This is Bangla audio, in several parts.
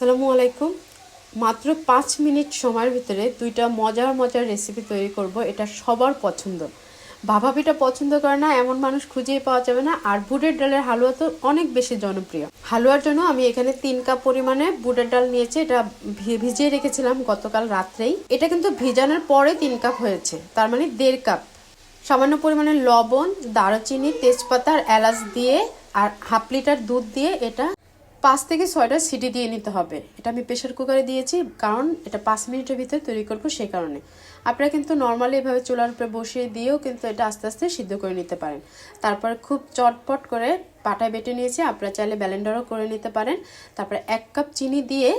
আসসালামু আলাইকুম। মাত্র পাঁচ মিনিট সময়ের ভিতরে দুইটা মজার মজার রেসিপি তৈরি করব, এটা সবার পছন্দ। ভাপা পিঠা পছন্দ করে না, এমন মানুষ খুঁজেই পাওয়া যাবে না, আর বুটের ডালের হালুয়া তো অনেক বেশি জনপ্রিয়। হালুয়ার জন্য আমি এখানে তিন কাপ পরিমাণে বুটের ডাল নিয়েছি, এটা ভিজিয়ে রেখেছিলাম গতকাল রাত্রেই। এটা কিন্তু ভিজানোর পরে তিন কাপ হয়েছে, তার মানে দেড় কাপ। সামান্য পরিমাণে লবণ, দারুচিনি, তেজপাতা আর এলাচ দিয়ে আর হাফ লিটার দুধ দিয়ে এটা পাঁচ থেকে ছয়টা সিটি দিয়ে নিতে হবে। এটা আমি প্রেশার কুকারে দিয়েছি, কারণ এটা পাঁচ মিনিটের ভিতরে তৈরি করব সেই কারণে। আপনারা কিন্তু নর্মালি এভাবে চুলার উপরে বসিয়ে দিয়েও কিন্তু এটা আস্তে আস্তে সিদ্ধ করে নিতে পারেন। তারপর খুব চটপট করে পাটায় বেটে নিয়েছি, আপনারা চাইলে ব্যালেন্ডারও করে নিতে পারেন। তারপরে এক কাপ চিনি দিয়ে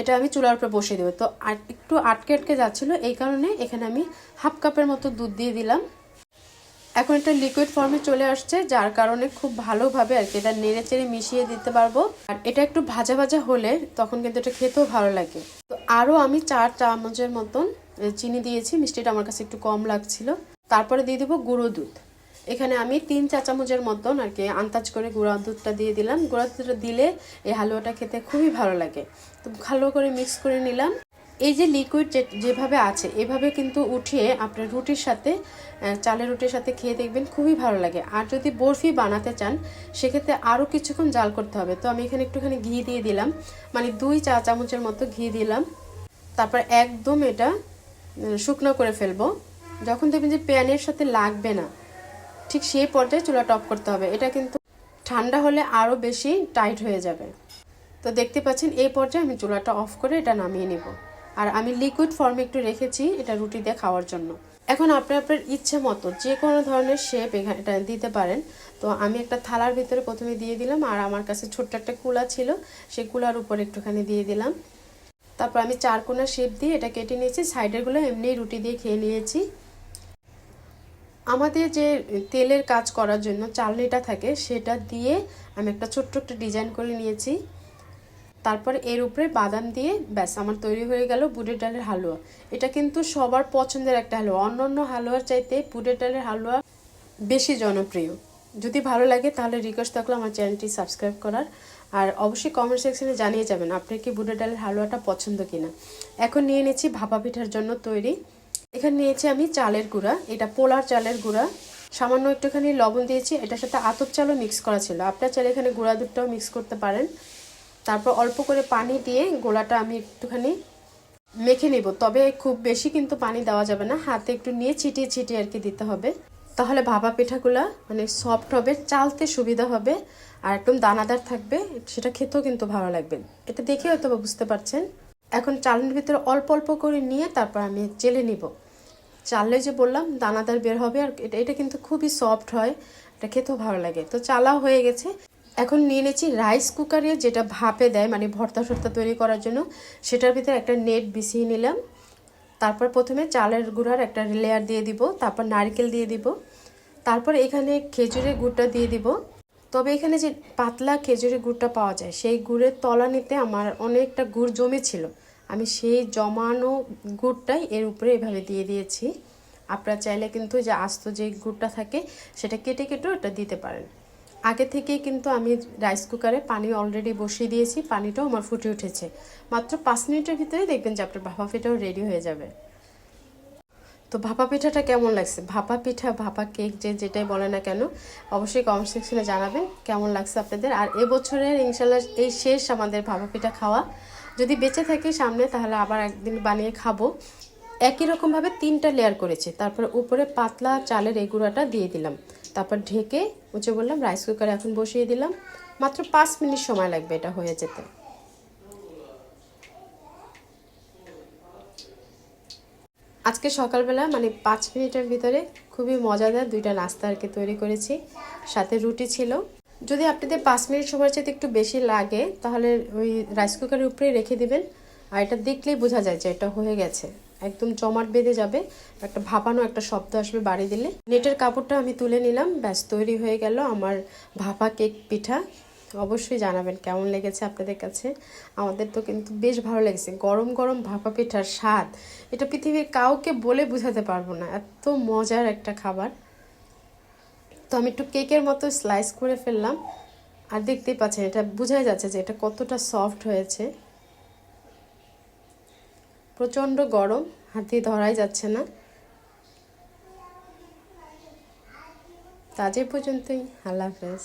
এটা আমি চুলার উপরে বসিয়ে দেবো। তো একটু আটকে আটকে যাচ্ছিল, এই কারণে এখানে আমি হাফ কাপের মতো দুধ দিয়ে দিলাম। এখন এটা লিকুইড ফর্মে চলে আসছে, যার কারণে খুব ভালোভাবে আর কি এটা নেড়ে চেড়ে মিশিয়ে দিতে পারব। আর এটা একটু ভাজা ভাজা হলে তখন কিন্তু এটা খেতেও ভালো লাগে। তো আরও আমি চার চামচের মতন চিনি দিয়েছি, মিষ্টিটা আমার কাছে একটু কম লাগছিল। তারপরে দিয়ে দেবো গুঁড়ো দুধ। এখানে আমি তিন চা চামচের মতন আর কি আন্দাজ করে গুঁড়া দুধটা দিয়ে দিলাম। গুঁড়া দুধটা দিলে এই হালুয়াটা খেতে খুবই ভালো লাগে। তো ভালো করে মিক্স করে নিলাম। এই যে লিকুইড যেভাবে আছে, এভাবে কিন্তু উঠিয়ে আপনার রুটির সাথে চালের রুটির সাথে খেয়ে দেখবেন খুবই ভালো লাগে। আর যদি বরফি বানাতে চান, সেক্ষেত্রে আরও কিছুক্ষণ জাল করতে হবে। তো আমি এখানে একটুখানি ঘি দিয়ে দিলাম। মানে দুই চা চামচের মতো ঘি দিলাম। তারপর একদম এটা শুকনো করে ফেলব। যখন দেখবেন যে প্যানের সাথে লাগবে না, ঠিক সেই পর্যায়ে চুলাটা অফ করতে হবে। এটা কিন্তু ঠান্ডা হলে আরও বেশি টাইট হয়ে যাবে। তো দেখতে পাচ্ছেন, এই পর্যায়ে আমি চুলাটা অফ করে এটা নামিয়ে নেব। আর আমি লিকুইড ফর্মে একটু রেখেছি, এটা রুটি দিয়ে খাওয়ার জন্য। এখন আপনি আপনার ইচ্ছে মতো যে কোনো ধরনের শেপ এখানে এটা দিতে পারেন। তো আমি একটা থালার ভিতরে প্রথমে দিয়ে দিলাম, আর আমার কাছে ছোট্ট একটা কুলা ছিল, সেই কুলার উপর একটুখানি দিয়ে দিলাম। তারপর আমি চার কোনা শেপ দিয়ে এটা কেটে নিয়েছি সাইডেরগুলো এমনি রুটি দিয়ে খেয়ে নিয়েছি। আমাদের যে তেলের কাজ করার জন্য চালনিটা থাকে, সেটা দিয়ে আমি একটা ছোট্ট একটা ডিজাইন করে নিয়েছি। তারপর এর উপরে বাদাম দিয়ে ব্যাস, আমার তৈরি হয়ে গেল বুটের ডালের হালুয়া। এটা কিন্তু সবার পছন্দের একটা হালুয়া। অন্য অন্য হালুয়ার চাইতে বুটের ডালের হালুয়া বেশি জনপ্রিয়। যদি ভালো লাগে তাহলে রিকোয়েস্ট থাকল আমার চ্যানেলটি সাবস্ক্রাইব করার। আর অবশ্যই কমেন্ট সেকশনে জানিয়ে যাবেন আপনার কি বুটের ডালের হালুয়াটা পছন্দ কিনা। এখন নিয়ে নিয়েছি ভাপা পিঠার জন্য তৈরি। এখানে নিয়েছি আমি চালের গুঁড়া। এটা পোলার চালের গুঁড়া। সামান্য একটুখানি লবণ দিয়েছি। এটার সাথে আতপ চালও মিক্স করা ছিল। আপনার চাইলে এখানে গুঁড়া দুধটাও মিক্স করতে পারেন। তারপর অল্প করে পানি দিয়ে গোলাটা আমি একটুখানি মেখে নিব। তবে খুব বেশি কিন্তু পানি দেওয়া যাবে না। হাতে একটু নিয়ে ছিটিয়ে ছিটিয়ে আর কি দিতে হবে। তাহলে ভাপা পিঠাগুলা মানে সফট হবে, চালতে সুবিধা হবে আর একদম দানাদার থাকবে। সেটা খেতেও কিন্তু ভালো লাগবে। এটা দেখে হয়তো বুঝতে পারছেন। এখন চালের ভিতরে অল্প অল্প করে নিয়ে তারপর আমি চেলে নিব। চাললে যে বললাম, দানাদার বের হবে আর এটা এটা কিন্তু খুবই সফট হয়। এটা খেতেও ভালো লাগে। তো চালাও হয়ে গেছে। এখন নিয়ে নিয়েছি রাইস কুকারে যেটা ভাপে দেয় মানে ভর্তা টর্তা তৈরি করার জন্য, সেটার ভিতরে একটা নেট বিছিয়ে নিলাম। তারপর প্রথমে চালের গুঁড়ার একটা লেয়ার দিয়ে দিব, তারপর নারকেল দিয়ে দিব। তারপর এখানে খেজুরের গুড়টা দিয়ে দিব। তবে এখানে যে পাতলা খেজুরের গুড়টা পাওয়া যায়, সেই গুড়ের তলানিতে আমার অনেকটা গুড় জমেছিল। আমি সেই জমানো গুড়টাই এর উপরে এভাবে দিয়ে দিয়েছি। আপনারা চাইলে কিন্তু যে আস্ত যে গুড়টা থাকে, সেটা কেটে কেটেও এটা দিতে পারেন। আগে থেকেই কিন্তু আমি রাইস কুকারে পানি অলরেডি বসিয়ে দিয়েছি, পানিটাও আমার ফুটে উঠেছে। মাত্র পাঁচ মিনিটের ভিতরে দেখবেন যে আপনার ভাপা পিঠাও রেডি হয়ে যাবে। তো ভাপা পিঠাটা কেমন লাগছে? ভাপা পিঠা, ভাপা কেক যে যেটাই বলে না কেন, অবশ্যই কমেন্ট সেকশনে জানাবেন কেমন লাগছে আপনাদের। আর এবছরের ইনশাল্লাহ এই শেষ আমাদের ভাপা পিঠা খাওয়া। যদি বেঁচে থাকি সামনে, তাহলে আবার একদিন বানিয়ে খাব। একই রকমভাবে তিনটা লেয়ার করেছি। তারপর উপরে পাতলা চালের এই গুঁড়াটা দিয়ে দিলাম। তারপর ঢেকে উঁচে বললাম রাইস কুকারে এখন বসিয়ে দিলাম। মাত্র পাঁচ মিনিট সময় লাগবে এটা হয়ে যেতে। আজকে সকালবেলা মানে পাঁচ মিনিটের ভিতরে খুবই মজাদার দুইটা নাস্তা আর কি তৈরি করেছি, সাথে রুটি ছিল। যদি আপনাদের পাঁচ মিনিট সময় চাইতে একটু বেশি লাগে, তাহলে ওই রাইস কুকারের উপরেই রেখে দিবেন। আর এটা দেখলেই বোঝা যায় যে এটা হয়ে গেছে। একদম জমাট বেঁধে যাবে, একটা ভাপানো একটা শব্দ আসবে বাড়ি দিলে। নেটের কাপড়টা আমি তুলে নিলাম, ব্যাস তৈরি হয়ে গেল আমার ভাপা কেক পিঠা। অবশ্যই জানাবেন কেমন লেগেছে আপনাদের কাছে। আমাদের তো কিন্তু বেশ ভালো লেগেছে, গরম গরম ভাপা পিঠার স্বাদ। এটা পৃথিবীর কাউকে বলে বোঝাতে পারব না, এত মজার একটা খাবার। তো আমি একটু কেকের মতো স্লাইস করে ফেললাম, আর দেখতেই পাচ্ছেন এটা বোঝাই যাচ্ছে যে এটা কতটা সফট হয়েছে। প্রচণ্ড গরম হাতি ধরাই যাচ্ছে না। তাজে পর্যন্তই আল্লাহ হাফেজ।